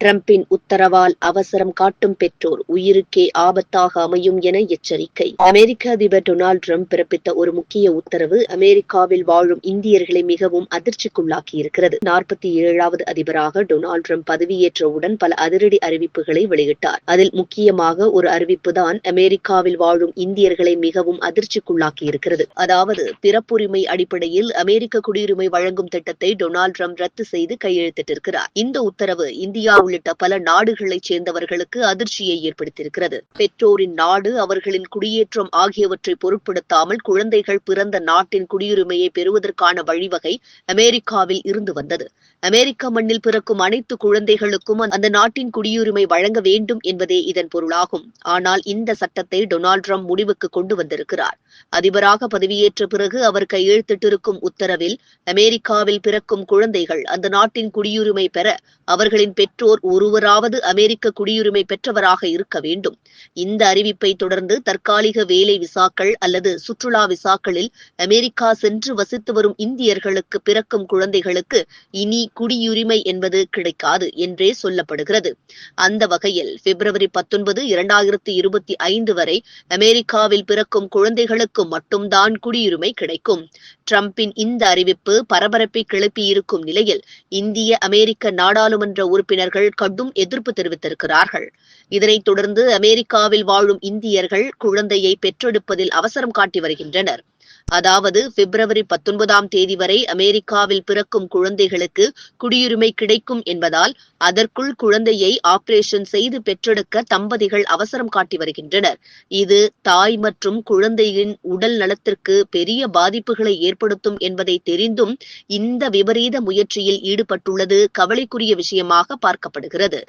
டிரம்பின் உத்தரவால் அவசரம் காட்டும் பெற்றோர் உயிருக்கே ஆபத்தாக அமையும் என எச்சரிக்கை. அமெரிக்க அதிபர் டொனால்டு டிரம்ப் பிறப்பித்த ஒரு முக்கிய உத்தரவு அமெரிக்காவில் வாழும் இந்தியர்களை மிகவும் அதிர்ச்சிக்குள்ளாக்கி இருக்கிறது நாற்பத்தி ஏழாவது அதிபராக டொனால்டு டிரம்ப் பதவியேற்றவுடன் பல அதிரடி அறிவிப்புகளை வெளியிட்டார். அதில் முக்கியமாக ஒரு அறிவிப்பு தான் அமெரிக்காவில் வாழும் இந்தியர்களை மிகவும் அதிர்ச்சிக்குள்ளாக்கியிருக்கிறது. அதாவது பிறப்புரிமை அடிப்படையில் அமெரிக்க குடியுரிமை வழங்கும் திட்டத்தை டொனால்டு டிரம்ப் ரத்து செய்து கையெழுத்திட்டிருக்கிறார். இந்த உத்தரவு இந்தியா உள்ளிட்ட பல நாடுகளைச் சேர்ந்தவர்களுக்கு அதிர்ச்சியை ஏற்படுத்தியிருக்கிறது. பெற்றோரின் நாடு அவர்களின் குடியேற்றம் ஆகியவற்றை பொருட்படுத்தாமல் குழந்தைகள் பிறந்த நாட்டின் குடியுரிமையை பெறுவதற்கான வழிவகை அமெரிக்காவில் இருந்து வந்தது. அமெரிக்க மண்ணில் பிறக்கும் அனைத்து குழந்தைகளுக்கும் அந்த நாட்டின் குடியுரிமை வழங்க வேண்டும் என்பதே இதன் பொருளாகும். ஆனால் இந்த சட்டத்தை டொனால்டு ட்ரம்ப் முடிவுக்கு கொண்டு வந்திருக்கிறார். அதிபராக பதவியேற்ற பிறகு அவர் கையெழுத்திட்டிருக்கும் உத்தரவில் அமெரிக்காவில் பிறக்கும் குழந்தைகள் அந்த நாட்டின் குடியுரிமை பெற அவர்களின் பெற்றோர் ஒருவராவது அமெரிக்க குடியுரிமை பெற்றவராக இருக்க வேண்டும். இந்த அறிவிப்பை தொடர்ந்து தற்காலிக வேலை விசாக்கள் அல்லது சுற்றுலா விசாக்களில் அமெரிக்கா சென்று வசித்து வரும் இந்தியர்களுக்கு பிறக்கும் குழந்தைகளுக்கு இனி குடியுரிமை என்பது கிடைக்காது என்றே சொல்லப்படுகிறது. அந்த வகையில் பிப்ரவரி பத்தொன்பது இரண்டாயிரத்தி இருபத்தி ஐந்து வரை அமெரிக்காவில் பிறக்கும் குழந்தைகளுக்கு மட்டும்தான் குடியுரிமை கிடைக்கும். டிரம்பின் இந்த அறிவிப்பு பரபரப்பை கிளப்பியிருக்கும் நிலையில் இந்திய அமெரிக்க நாடாளுமன்ற உறுப்பினர்கள் கடும் எதிர்ப்பு தெரிவித்திருக்கிறார்கள். இதனைத் தொடர்ந்து அமெரிக்காவில் வாழும் இந்தியர்கள் குழந்தையை பெற்றெடுப்பதில் அவசரம் காட்டி வருகின்றனர். அதாவது பிப்ரவரி பத்தொன்பதாம் தேதி வரை அமெரிக்காவில் பிறக்கும் குழந்தைகளுக்கு குடியுரிமை கிடைக்கும் என்பதால் அதற்குள் குழந்தையை ஆபரேஷன் செய்து பெற்றெடுக்க தம்பதிகள் அவசரம் காட்டி வருகின்றனர். இது தாய் மற்றும் குழந்தையின் உடல் நலத்திற்கு பெரிய பாதிப்புகளை ஏற்படுத்தும் என்பதை தெரிந்தும் இந்த விபரீத முயற்சியில் ஈடுபட்டுள்ளது கவலைக்குரிய விஷயமாக பார்க்கப்படுகிறது.